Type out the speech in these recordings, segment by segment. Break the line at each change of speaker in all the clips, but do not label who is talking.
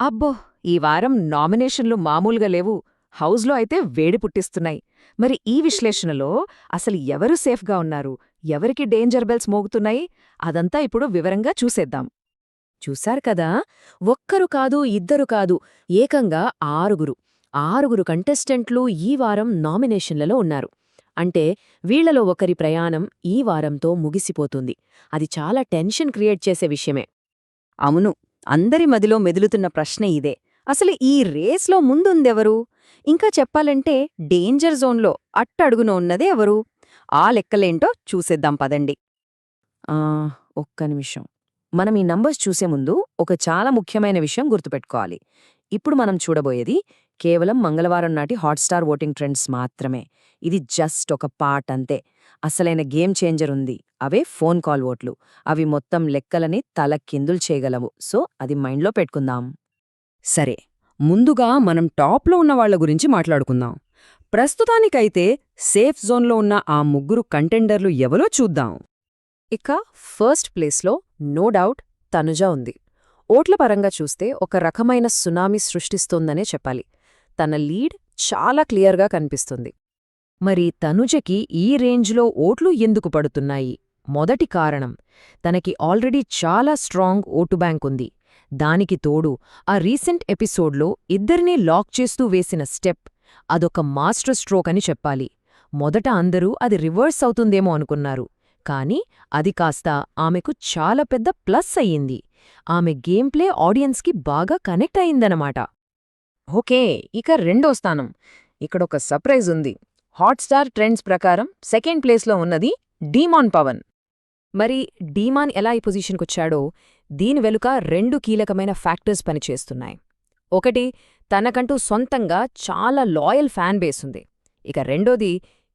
అబ్బో ఈ వారం నామినేషన్లు మామూలుగా లేవు. హౌస్లో అయితే వేడి పుట్టిస్తున్నాయి. మరి ఈ విశ్లేషణలో అసలు ఎవరు సేఫ్గా ఉన్నారు? ఎవరికి డేంజర్ బెల్స్ మోగుతున్నాయి? అదంతా ఇప్పుడు వివరంగా చూసేద్దాం.
చూశారు కదా? ఒక్కరు కాదు ఇద్దరు కాదు ఏకంగా ఆరుగురు. ఆరుగురు కంటెస్టెంట్లు ఈ వారం నామినేషన్లలో ఉన్నారు. అంటే వీళ్ళలో ఒకరి ప్రయాణం ఈ వారంతో ముగిసిపోతుంది. అది చాలా టెన్షన్ క్రియేట్ చేసే విషయమే.
అవును అందరి మదిలో మెదులుతున్న ప్రశ్న ఇదే. అసలు ఈ రేస్లో ముందుందెవరు? ఇంకా చెప్పాలంటే డేంజర్ జోన్లో అట్టడుగున ఉన్నదే ఎవరు? ఆ లెక్కలేంటో చూసేద్దాం పదండి.
ఆ, ఒక్క నిమిషం. మనం ఈ నంబర్స్ చూసే ముందు ఒక చాలా ముఖ్యమైన విషయం గుర్తుపెట్టుకోవాలి. ఇప్పుడు మనం చూడబోయేది కేవలం మంగళవారం నాటి హాట్స్టార్ ఓటింగ్ ట్రెండ్స్ మాత్రమే. ఇది జస్ట్ ఒక పార్ట్ అంతే. అసలైన గేమ్ చేంజర్ ఉంది. అవే ఫోన్ కాల్ ఓట్లు. అవి మొత్తం లెక్కలని తల కిందులు చేయగలవు. సో అది మైండ్లో పెట్టుకుందాం.
సరే ముందుగా మనం టాప్లో ఉన్న వాళ్ళ గురించి మాట్లాడుకుందాం. ప్రస్తుతానికైతే సేఫ్ జోన్లో ఉన్న ఆ ముగ్గురు కంటెండర్లు ఎవరో చూద్దాం.
ఇక ఫస్ట్ ప్లేస్లో నో డౌట్ తనుజ ఉంది. ఓట్ల పరంగా చూస్తే ఒక రకమైన సునామీ సృష్టిస్తోందనే చెప్పాలి. తన లీడ్ చాలా క్లియర్గా కనిపిస్తుంది. మరి తనుజకి ఈ రేంజ్లో ఓట్లు ఎందుకు పడుతున్నాయి? మొదటి కారణం తనకి ఆల్రెడీ చాలా స్ట్రాంగ్ ఓటు బ్యాంక్ ఉంది. దానికి తోడు ఆ రీసెంట్ ఎపిసోడ్లో ఇద్దరినీ లాక్ చేస్తూ వేసిన స్టెప్ అదొక మాస్టర్ స్ట్రోక్ అని చెప్పాలి. మొదట అందరూ అది రివర్స్ అవుతుందేమో అనుకున్నారు. కాని అది కాస్త ఆమెకు చాలా పెద్ద ప్లస్ అయ్యింది. ఆమె గేమ్ ప్లే ఆడియన్స్కి బాగా కనెక్ట్ అయిందనమాట ఓకే ఇక రెండో స్థానం. ఇక్కడొక సర్ప్రైజ్ ఉంది. హాట్స్టార్ ట్రెండ్స్ ప్రకారం సెకండ్ ప్లేస్లో ఉన్నది డీమాన్ పవన్. మరి డీమాన్ ఎలా ఈ పొజిషన్కొచ్చాడో దీని వెలుక రెండు కీలకమైన ఫ్యాక్టర్స్ పనిచేస్తున్నాయి. ఒకటి తనకంటూ సొంతంగా చాలా లాయల్ ఫ్యాన్ బేస్ ఉంది. ఇక రెండోది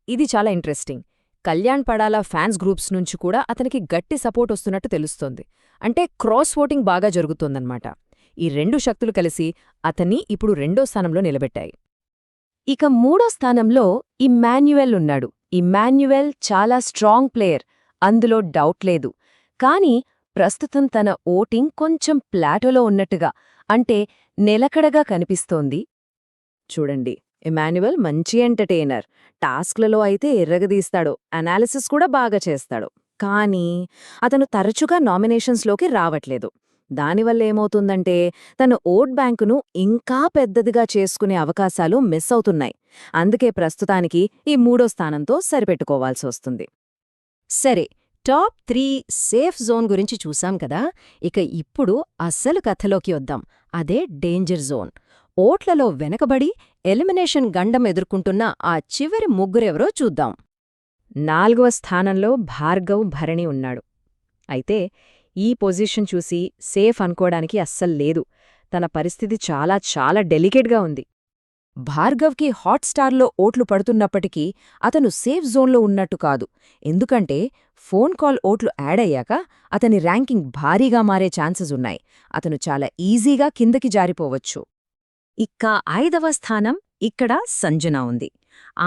ఇది చాలా interesting. Kalyan Padala fans groups నుంచి కూడా అతనికి గట్టి సపోర్ట్ వస్తున్నట్టు తెలుస్తోంది. అంటే క్రాస్ ఓటింగ్ బాగా జరుగుతోందన్నమాట. ఈ రెండు శక్తులు కలిసి అతన్ని ఇప్పుడు రెండో స్థానంలో నిలబెట్టాయి.
ఇక మూడో స్థానంలో ఇమ్మాన్యువెల్ ఉన్నాడు. ఇమ్మాన్యువెల్ చాలా స్ట్రాంగ్ ప్లేయర్. అందులో డౌట్ లేదు. కాని ప్రస్తుతం తన ఓటింగ్ కొంచెం ప్లాటోలో ఉన్నట్టుగా అంటే నిలకడగా కనిపిస్తోంది.
చూడండి. ఇమాన్యువల్ మంచి ఎంటర్టైనర్. టాస్క్లలో అయితే ఎర్రగదీస్తాడు. అనాలిసిస్ కూడా బాగా చేస్తాడు. కానీ అతను తరచుగా నామినేషన్స్లోకి రావట్లేదు. దానివల్ల ఏమవుతుందంటే తన ఓట్ బ్యాంకును ఇంకా పెద్దదిగా చేసుకునే అవకాశాలు మిస్ అవుతున్నాయి. అందుకే ప్రస్తుతానికి ఈ మూడో స్థానంతో సరిపెట్టుకోవాల్సి వస్తుంది.
సరే టాప్ త్రీ సేఫ్ జోన్ గురించి చూసాం కదా? ఇక ఇప్పుడు అస్సలు కథలోకి వద్దాం. అదే డేంజర్ జోన్. ఓట్లలో వెనకబడి ఎలిమినేషన్ గండం ఎదుర్కొంటున్న ఆ చివరి ముగ్గురెవరో చూద్దాం.
నాలుగవ స్థానంలో భార్గవ్ భరణి ఉన్నాడు. అయితే ఈ పొజిషన్ చూసి సేఫ్ అనుకోడానికి అస్సలు లేదు. తన పరిస్థితి చాలా చాలా డెలికేట్గా ఉంది. భార్గవ్కి హాట్స్టార్లో ఓట్లు పడుతున్నప్పటికీ అతను సేఫ్ జోన్లో ఉన్నట్టు కాదు. ఎందుకంటే ఫోన్ కాల్ ఓట్లు యాడ్ అయ్యాక అతని ర్యాంకింగ్ భారీగా మారే ఛాన్సెస్ ఉన్నాయి. అతను చాలా ఈజీగా కిందకి జారిపోవచ్చు.
ఇక్క ఐదవ స్థానం ఇక్కడ సంజన ఉంది.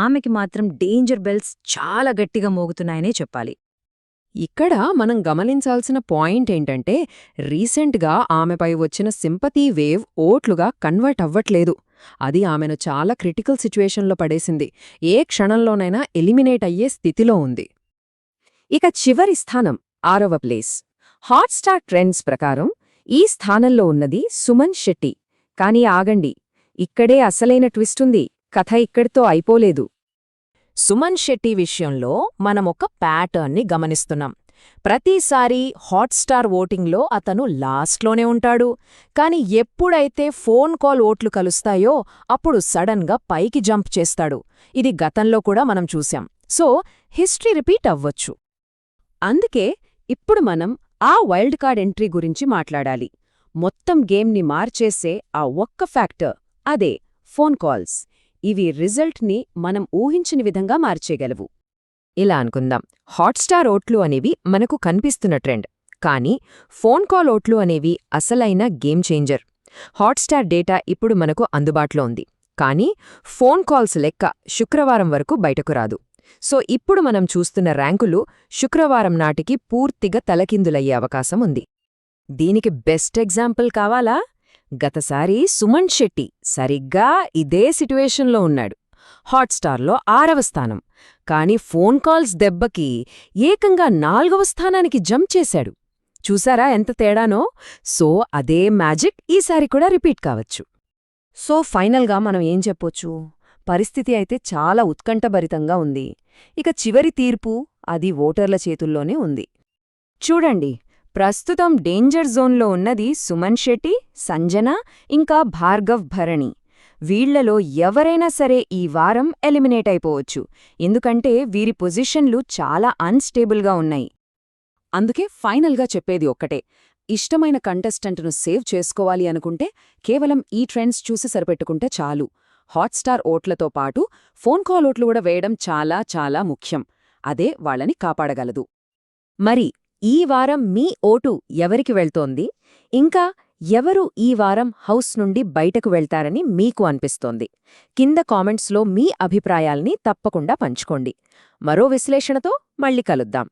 ఆమెకి మాత్రం డేంజర్ బెల్స్ చాలా గట్టిగా మోగుతున్నాయనే చెప్పాలి.
ఇక్కడ మనం గమనించాల్సిన పాయింట్ ఏంటంటే రీసెంట్గా ఆమెపై వచ్చిన సింపతీ వేవ్ ఓట్లుగా కన్వర్ట్ అవ్వట్లేదు. అది ఆమెను చాలా క్రిటికల్ సిచ్యువేషన్లో పడేసింది. ఏ క్షణంలోనైనా ఎలిమినేట్ అయ్యే స్థితిలో ఉంది.
ఇక చివరి స్థానం ఆరవ ప్లేస్. హాట్స్టార్ ట్రెండ్స్ ప్రకారం ఈ స్థానంలో ఉన్నది సుమన్ శెట్టి. కానీ ఆగండి. ఇక్కడే అసలైన ట్విస్టుంది కథ ఇక్కడితో అయిపోలేదు. సుమన్ శెట్టి విషయంలో మనం ఒక ప్యాటర్న్ని గమనిస్తున్నాం. ప్రతిసారీ హాట్స్టార్ ఓటింగ్లో అతను లాస్ట్లోనే ఉంటాడు. కాని ఎప్పుడైతే ఫోన్ కాల్ ఓట్లు కలుస్తాయో అప్పుడు సడన్గా పైకి జంప్ చేస్తాడు. ఇది గతంలో కూడా మనం చూశాం. సో హిస్టరీ రిపీట్ అవ్వచ్చు. అందుకే ఇప్పుడు మనం ఆ వైల్డ్ కార్డ్ ఎంట్రీ గురించి మాట్లాడాలి. మొత్తం గేమ్ని మార్చేసే ఆ ఒక్క ఫ్యాక్టర్ అదే ఫోన్ కాల్స్. ఇవి రిజల్ట్ని మనం ఊహించని విధంగా మార్చేయగలవు. ఇలా అనుకుందాం. హాట్స్టార్ ఓట్లు అనేవి మనకు కనిపిస్తున్న ట్రెండ్. కానీ ఫోన్ కాల్ ఓట్లు అనేవి అసలైన గేమ్ చేంజర్. హాట్స్టార్ డేటా ఇప్పుడు మనకు అందుబాటులో ఉంది. కానీ ఫోన్ కాల్స్ లెక్క శుక్రవారం వరకు బయటకు రాదు. సో ఇప్పుడు మనం చూస్తున్న ర్యాంకులు శుక్రవారం నాటికి పూర్తిగా తలకిందులయ్యే అవకాశం ఉంది. దీనికి బెస్ట్ ఎగ్జాంపుల్ కావాలా? గతసారి సుమన్ శెట్టి సరిగ్గా ఇదే సిట్యువేషన్లో ఉన్నాడు. హాట్స్టార్లో ఆరవ స్థానం. కాని ఫోన్ కాల్స్ దెబ్బకి ఏకంగా నాల్గవ స్థానానికి జంప్ చేశాడు. చూసారా ఎంత తేడానో? సో అదే మ్యాజిక్ ఈసారి కూడా రిపీట్ కావచ్చు.
సో ఫైనల్గా మనం ఏం చెప్పొచ్చు? పరిస్థితి అయితే చాలా ఉత్కంఠభరితంగా ఉంది. ఇక చివరి తీర్పు అది ఓటర్ల చేతుల్లోనే ఉంది.
చూడండి ప్రస్తుతం డేంజర్ జోన్లో ఉన్నది సుమన్ శెట్టి సంజన ఇంకా భార్గవ్ భరణి. వీళ్ళలో ఎవరైనా సరే ఈ వారం ఎలిమినేట్ అయిపోవచ్చు. ఎందుకంటే వీరి పొజిషన్లు చాలా అన్స్టేబుల్గా ఉన్నాయి.
అందుకే ఫైనల్గా చెప్పేది ఒక్కటే. ఇష్టమైన కంటెస్టెంట్ను సేవ్ చేసుకోవాలి అనుకుంటే కేవలం ఈ ట్రెండ్స్ చూసి సరిపెట్టుకుంటే చాలు. హాట్స్టార్ ఓట్లతో పాటు ఫోన్ కాల్ ఓట్లు కూడా వేయడం చాలా చాలా ముఖ్యం. అదే వాళ్ళని కాపాడగలదు.
మరి ఈ వారం మీ ఓటు ఎవరికి వెళ్తోంది? ఇంకా ఎవరు ఈ వారం హౌస్ నుండి బయటకు వెళ్తారని మీకు అనిపిస్తోంది? కింద కామెంట్స్లో మీ అభిప్రాయాల్ని తప్పకుండా పంచుకోండి. మరో విశ్లేషణతో మళ్ళీ కలుద్దాం.